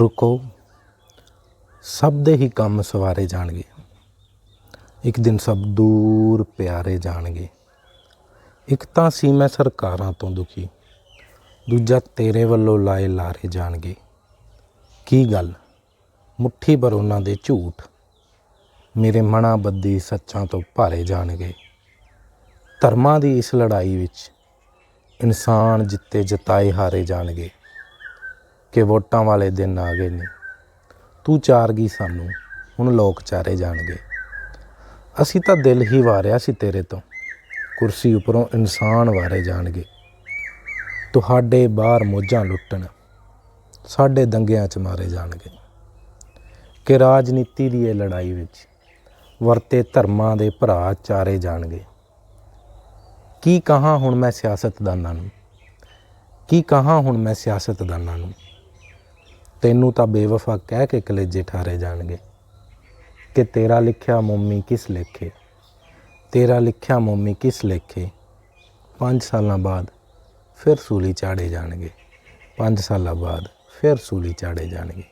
ਰੁਕੋ। ਸਭ ਦੇ ਹੀ ਕੰਮ ਸਵਾਰੇ ਜਾਣਗੇ। ਇੱਕ ਦਿਨ ਸਭ ਦੂਰ ਪਿਆਰੇ ਜਾਣਗੇ। ਇੱਕ ਤਾਂ ਸੀ ਮੈਂ ਸਰਕਾਰਾਂ ਤੋਂ ਦੁਖੀ, ਦੂਜਾ ਤੇਰੇ ਵੱਲੋਂ ਲਾਏ ਲਾਰੇ ਜਾਣਗੇ। ਕੀ ਗੱਲ? ਮੁੱਠੀ ਭਰ ਉਹਨਾਂ ਦੇ ਝੂਠ। ਮੇਰੇ ਮਨਾ ਬੱਦੀ ਸੱਚਾਂ ਤੋਂ ਭਾਰੇ ਜਾਣਗੇ। ਧਰਮਾਂ ਦੀ ਇਸ ਲੜਾਈ ਵਿੱਚ ਇਨਸਾਨ ਜਿੱਤੇ ਜਿਤਾਏ ਹਾਰੇ ਜਾਣਗੇ। ਕਿ ਵੋਟਾਂ ਵਾਲੇ ਦਿਨ ਆ ਗਏ ਨੇ। ਤੂੰ ਚਾਰ ਗਈ ਸਾਨੂੰ, ਹੁਣ ਲੋਕ ਚਾਰੇ ਜਾਣਗੇ। ਅਸੀਂ ਤਾਂ ਦਿਲ ਹੀ ਵਾਰਿਆ ਸੀ ਤੇਰੇ ਤੋਂ, ਕੁਰਸੀ ਉੱਪਰੋਂ ਇਨਸਾਨ ਵਾਰੇ ਜਾਣਗੇ। ਤੁਹਾਡੇ ਬਾਹਰ ਮੋਝਾਂ ਲੁੱਟਣ, ਸਾਡੇ ਦੰਗਿਆਂ 'ਚ ਮਾਰੇ ਜਾਣਗੇ। ਕਿ ਰਾਜਨੀਤੀ ਦੀ ਇਹ ਲੜਾਈ ਵਿੱਚ ਵਰਤੇ ਧਰਮਾਂ ਦੇ ਭਰਾ ਚਾਰੇ ਜਾਣਗੇ। ਕੀ ਕਹਾਂ ਹੁਣ ਮੈਂ ਸਿਆਸਤਦਾਨਾਂ ਨੂੰ? ਕੀ ਕਹਾਂ ਹੁਣ ਮੈਂ ਸਿਆਸਤਦਾਨਾਂ ਨੂੰ? ਤੈਨੂੰ ਤਾਂ ਬੇਵਫਾ ਕਹਿ ਕੇ ਕਲੇਜੇ ਠਾਰੇ ਜਾਣਗੇ ਕਿ ਤੇਰਾ ਲਿਖਿਆ ਮੋਮੀ ਕਿਸ ਲੇਖੇ? ਤੇਰਾ ਲਿਖਿਆ ਮੋਮੀ ਕਿਸ ਲੇਖੇ? 5 ਸਾਲਾਂ ਬਾਅਦ ਫਿਰ ਸੂਲੀ ਚਾੜੇ ਜਾਣਗੇ। 5 ਸਾਲਾਂ ਬਾਅਦ ਫਿਰ ਸੂਲੀ ਚਾੜੇ ਜਾਣਗੇ।